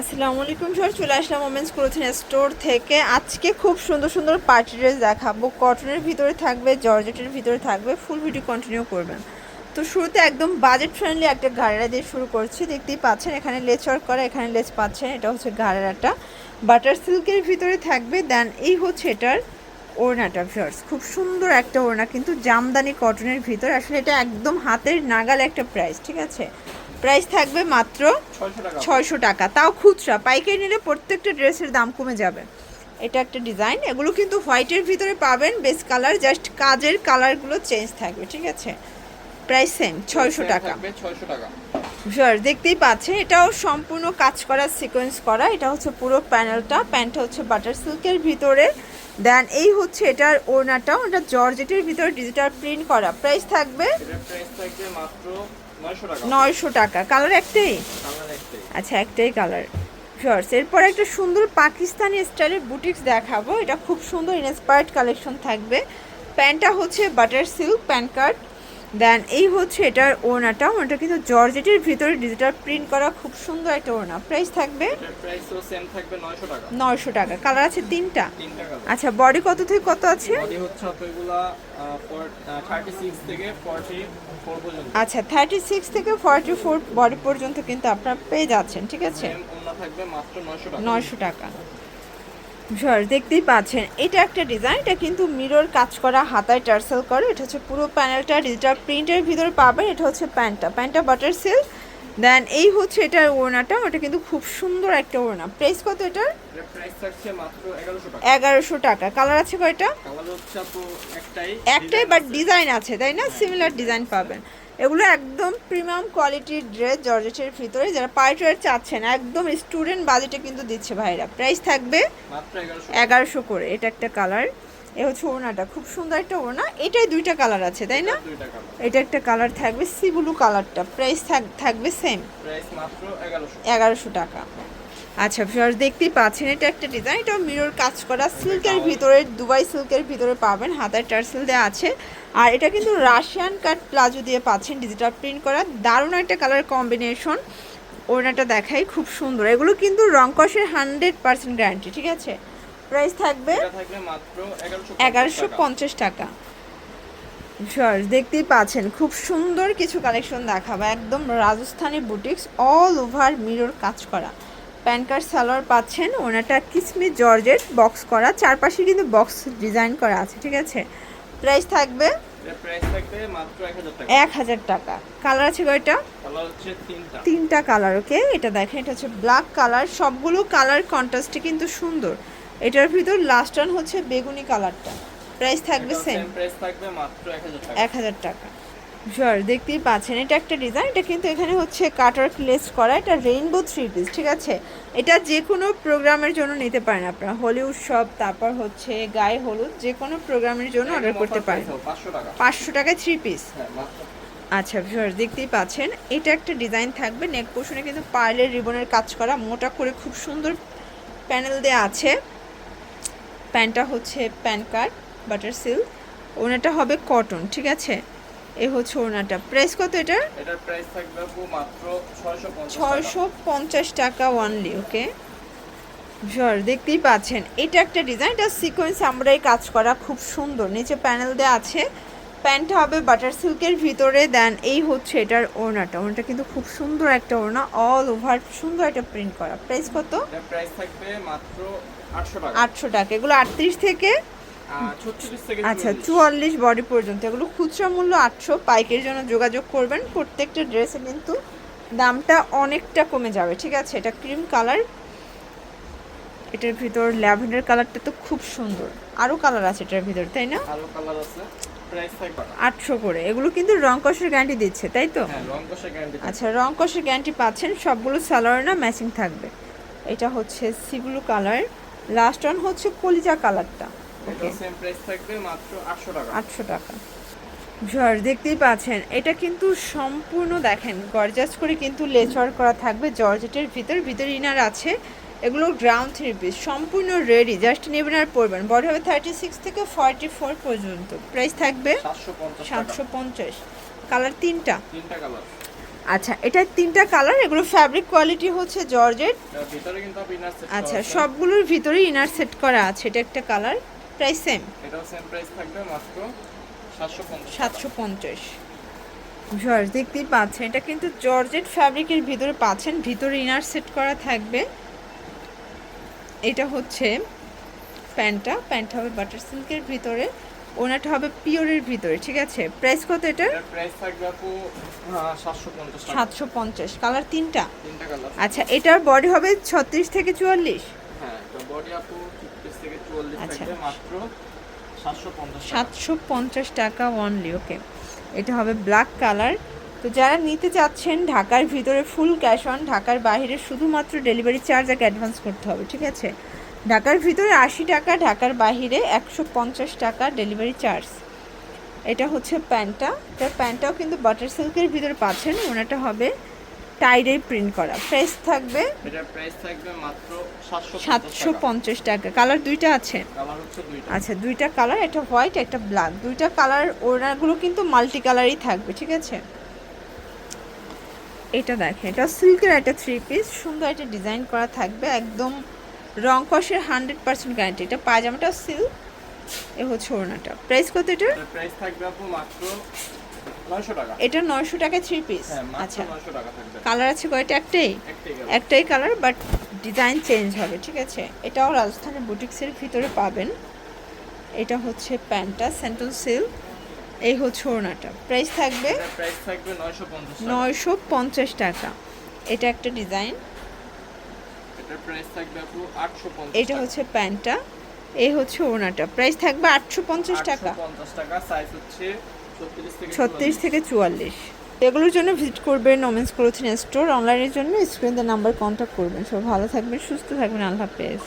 আসসালামু আলাইকুম স্যার চলে আসলাম ওমেন্স ক্লোথিং স্টোর থেকে। আজকে খুব সুন্দর সুন্দর পার্টি ড্রেস দেখাবো। কটনের ভিতরে থাকবে, জর্জেটের ভিতরে থাকবে ফুল ভিডিও কন্টিনিউ করবেন। তো শুরুতে একদম বাজেট ফ্রেন্ডলি একটা ঘাড়েরা দিয়ে শুরু করছি। দেখতেই পাচ্ছেন, এখানে লেচ ওয়ার্ক করা, এখানে লেচ পাচ্ছেন। এটা হচ্ছে ঘাড়েরাটা বাটার সিল্কের ভিতরে থাকবে দেন এই হচ্ছে এটার ওড়নাটা ভিউয়ার্স। খুব সুন্দর একটা ওড়না, কিন্তু জামদানি কটনের ভিতর। আসলে এটা একদম হাতের নাগাল একটা প্রাইস ঠিক আছে? প্রাইস থাকবে মাত্র ছয়শো টাকা। তাও খুচরা। পাইকারি নিলে প্রত্যেকটা ড্রেসের দাম কমে যাবে। এটা একটা ডিজাইন। এগুলো কিন্তু হোয়াইটের ভিতরে পাবেন। বেস কালার জাস্ট কাজের কালারগুলো চেঞ্জ থাকবে ঠিক আছে? প্রাইস সেম ছয়শো টাকা। থাকবে ছয়শো টাকা। শিওর দেখতেই পাচ্ছেন এটাও সম্পূর্ণ কাজ করা সিকোয়েন্স করা। এটা হচ্ছে পুরো প্যানেলটা প্যান্টটা হচ্ছে বাটার সিল্কের ভিতরে। দেন এই হচ্ছে এটার ওড়নাটা। ওটা জর্জেটের ভিতরে ডিজিটাল প্রিন্ট করা। প্রাইস থাকবে? প্রাইস থাকবে মাত্র নয়শো টাকা। কালার একটাই? আচ্ছা একটাই কালার শর্টস এরপর একটা সুন্দর পাকিস্তানি স্টাইলের বুটিক্স দেখাবো। এটা খুব সুন্দর ইন্সপায়ার্ড কালেকশন থাকবে। প্যান্টটা হচ্ছে বাটার সিল্ক প্যান্ট কার্ড দেন এই হচ্ছে এটার ওড়নাটা। ওটা কিন্তু জর্জেটের ভিতরে ডিজিটাল প্রিন্ট করা খুব সুন্দর একটা ওড়না। প্রাইস থাকবে? নয়শো টাকা। কালার আছে তিনটা? তিনটা কালার আচ্ছা বডি কত থেকে কত আছে? আচ্ছা থার্টি সিক্স থেকে ফর্টি ফোর বডি পর্যন্ত কিন্তু আপনারা পেয়ে যাচ্ছেন ঠিক আছে? নয়শো টাকা। সর দেখতেই পাচ্ছেন এটা একটা ডিজাইন এটা কিন্তু মিরর কাজ করা হাতায় টার্সেল করে এটা হচ্ছে পুরো প্যানেলটা ডিজিটাল প্রিন্টের ভিতরে পাবেন এটা হচ্ছে প্যান্টটা প্যান্টটা বাটার সিল্ক দেন এই হচ্ছে এটার ওড়নাটা ওটা কিন্তু খুব সুন্দর একটা ওড়না প্রাইস কত এটার? এগারোশো টাকা। কালার আছে কয়টা? একটাই বাট ডিজাইন আছে। তাই না? সিমিলার ডিজাইন পাবেন। এগুলো একদম প্রিমিয়াম কোয়ালিটির ড্রেস জর্জেটের ভিতরে যারা পার্টিওয়ার চাচ্ছেন একদম স্টুডেন্ট বাজেটে কিন্তু দিচ্ছে ভাইরা। প্রাইস থাকবে মাত্র এগারোশো। করে এটা একটা কালার এ হচ্ছে ওড়নাটা খুব সুন্দর একটা ওড়না। এটাই দুইটা কালার আছে তাই না? এটা একটা কালার থাকবে সি ব্লু কালারটা প্রাইস থাকবে সেম প্রাইস মাত্র এগারোশো। এগারোশো টাকা। আচ্ছা ভিউয়ার্স দেখতেই পাচ্ছেন এটা একটা ডিজাইন এটা মিরর কাজ করা সিল্কের ভিতরে দুবাই সিল্কের ভিতরে পাবেন হাতায় টার্সেল দেওয়া আছে। আর এটা কিন্তু রাশিয়ান কাট প্লাজো দিয়ে পাচ্ছেন ডিজিটাল প্রিন্ট করা। দারুণ একটা কালার কম্বিনেশন ওড়নাটা দেখাই খুব সুন্দর। এগুলো কিন্তু রংকসের হান্ড্রেড পার্সেন্ট গ্যারান্টি ঠিক আছে? প্রাইস থাকবে এগারোশো পঞ্চাশ টাকা। শর্টস দেখতেই পাচ্ছেন খুব সুন্দর কিছু কালেকশন দেখাবো। একদম Rajasthani boutiques all over mirror কাজ করা। প্যান কার্ড সালোয়ার পাচ্ছেন। ওনাটা কিসমি জর্জেট বক্স করা। চারপাশে কিন্তু বক্স ডিজাইন করা আছে ঠিক আছে? প্রাইস থাকবে? এক হাজার টাকা। কালার আছে কয়টা? তিনটা। Colour okay? এটা দেখেন এটা হচ্ছে ব্ল্যাক কালার। সবগুলো কালার কন্ট্রাস্টে কিন্তু সুন্দর। এটার ভিতর লাস্ট ওয়ান হচ্ছে বেগুনি কালারটা। প্রাইস থাকবে সেম প্রাইস থাকবে মাত্র এক হাজার টাকা। শিওর দেখতেই পাচ্ছেন এটা একটা ডিজাইন এটা কিন্তু এখানে হচ্ছে কাটার ক্লেস করা এটা রেইনবো থ্রি পিস ঠিক আছে? এটা যে কোনো প্রোগ্রামের জন্য নিতে পারেন আপনারা হোলি উৎসব তারপর হচ্ছে গায়ে হলুদ যে কোনো প্রোগ্রামের জন্য অর্ডার করতে পারেন। পাঁচশো টাকা। টাকায় থ্রি পিস হ্যাঁ আচ্ছা ভিউয়ার দেখতেই পাচ্ছেন এটা একটা ডিজাইন থাকবে নেক পোর্শনে কিন্তু পার্লের রিবনের কাজ করা মোটা করে খুব সুন্দর প্যানেল দেওয়া আছে। প্যান্টটা হচ্ছে প্যান কার্ড বাটার সিল্ক ওনাটা হবে কটন ঠিক আছে? এ হচ্ছে ওনাটা প্রাইস কত এটার? এটার প্রাইস থাকবে আপু মাত্র ছয়শো পঞ্চাশ ছয়শো পঞ্চাশ টাকা ওয়ানলি ওকে জর দেখতেই পাচ্ছেন। এটা একটা ডিজাইন এটা সিকোয়েন্স আমরাই কাজ করা খুব সুন্দর। নিচে প্যানেল দেওয়া আছে। প্যান্টটা হবে বাটার সিল্কের ভিতরে দেন এই হচ্ছে এটার ওড়নাটা। ওড়নাটা কিন্তু খুব সুন্দর একটা ওড়না অল ওভার সুন্দর একটা প্রিন্ট করা। প্রাইস কত? প্রাইস থাকবে মাত্র আটশো টাকা। আটশো টাকা। এগুলো আটত্রিশ থেকে আচ্ছা চুয়াল্লিশ বডি পর্যন্ত। এগুলো খুচরা মূল্য আটশো পাইকের জন্য যোগাযোগ করবেন। প্রত্যেকটা ড্রেসে কিন্তু দামটা অনেকটা কমে যাবে ঠিক আছে? এটা ক্রিম কালার এটার ভিতর ল্যাভেন্ডার কালারটা তো খুব সুন্দর। আরও কালার আছে এটার ভিতর তাই না? আটশো করে। এগুলো কিন্তু রং কষের গ্যারান্টি দিচ্ছে তাই তো? হ্যাঁ আচ্ছা রং কষের গ্যারান্টি পাচ্ছেন সবগুলো সালোয়ার না ম্যাচিং থাকবে। এটা হচ্ছে সিব্লু কালার লাস্ট ওয়ান হচ্ছে কলিজা কালারটা এটা সেম প্রাইস থাকবে? মাত্র আটশো টাকা। আটশো টাকা। ঝড় দেখতেই পাচ্ছেন এটা কিন্তু সম্পূর্ণ দেখেন গরজাস করে কিন্তু লেচর করা থাকবে জর্জেটের ভিতর। ভিতর ইনার আছে এগুলো গ্রাউন্ড থ্রি পিস সম্পূর্ণ রেডি জাস্ট নেবেন আর পরবেন। বডি হবে থার্টি সিক্স থেকে ফর্টি ফোর পর্যন্ত। প্রাইস থাকবে সাতশো পঞ্চাশ কালার তিনটা? আচ্ছা এটা তিনটা কালার এগুলো ফ্যাব্রিক কোয়ালিটি হচ্ছে জর্জেট। ভিতরে আচ্ছা সবগুলোর ভিতরেই ইনার সেট করা আছে এটা একটা কালার প্রাইস সেম এটাও সেম প্রাইস থাকবে মাত্র 750 সাতশো পঞ্চাশ। জর্জ দেখতেই পাচ্ছেন এটা কিন্তু জর্জেট ফ্যাব্রিকের ভিতরে পাচ্ছেন ভিতরে ইনার সেট করা থাকবে। এটা হচ্ছে প্যান্টটা প্যান্টটা হবে বাটার সিল্কের ভিতরে ওনাটা হবে পিওরের ভিতরে ঠিক আছে? প্রাইস কত এটা? প্রাইস থাকবে আপু আহ, 750 সাতশো পঞ্চাশ। কালার তিনটা? তিনটা কালার আচ্ছা এটার বডি হবে ছত্রিশ থেকে চুয়াল্লিশ? হ্যাঁ তো বডি আপু 36 থেকে 44 আচ্ছা। থাকবে মাত্র 750 টাকা। সাতশো পঞ্চাশ টাকা অনলি ওকে এটা হবে ব্ল্যাক কালার তো যারা নিতে চাচ্ছেন ঢাকার ভিতরে ফুল ক্যাশ অন ঢাকার বাইরে শুধুমাত্র ডেলিভারি চার্জ আগে অ্যাডভান্স করতে হবে ঠিক আছে? ঢাকার ভিতরে আশি টাকা ঢাকার বাহিরে একশো পঞ্চাশ টাকা ডেলিভারি চার্জ এটা হচ্ছে প্যান্টটা। এটা প্যান্টটাও কিন্তু বাটার সিল্কের ভিতরে পাচ্ছেন ওনাটা হবে টাইডে প্রিন্ট করা। প্রাইস থাকবে এটার প্রাইস থাকবে মাত্র 750 সাতশো টাকা। কালার দুইটা আছে? কালার হচ্ছে দুইটা। আচ্ছা দুইটা কালার একটা হোয়াইট একটা ব্ল্যাক। দুইটা কালার ওনাগুলো কিন্তু মাল্টি কালারই থাকবে ঠিক আছে? এটা দেখেন এটা সিল্কের একটা থ্রি পিস সুন্দর একটা ডিজাইন করা থাকবে একদম রং কষের হান্ড্রেড পার্সেন্ট গ্যারান্টি এটা পায়জামাটা সিল্ক এ হচ্ছে ওড়নাটা। প্রাইস কত এটা প্রাইস থাকবে আপু মাত্র 900 টাকা এটা নয়শো টাকা থ্রি পিস হ্যাঁ আচ্ছা। 900 টাকা থাকবে। কালার আছে কয়টা? একটাই? একটাই কালার বাট ডিজাইন চেঞ্জ হবে ঠিক আছে? এটাও রাজস্থানের বুটিক্সের ভিতরে পাবেন। এটা হচ্ছে প্যান্টটা সেন্টন সিল্ক এই হচ্ছে ওড়নাটা। প্রাইস থাকবে এটার প্রাইস থাকবে 950 টাকা। নয়শো পঞ্চাশ টাকা। এটা একটা ডিজাইন এটার প্রাইস থাকবে আপু 850 এটা হচ্ছে প্যান্টটা। এই হচ্ছে ওড়নাটা। প্রাইস থাকবে আটশো পঞ্চাশ টাকা। 850 টাকা। সাইজ হচ্ছে 36 থেকে ছত্রিশ থেকে চুয়াল্লিশ। এগুলোর জন্য ভিজিট করবেন নোমেন্স ক্লোথিং স্টোর অনলাইনের জন্য স্ক্রিন নাম্বার কন্ট্যাক্ট করবেন। সব ভালো থাকবেন সুস্থ থাকবেন আল্লাহ হাফেজ।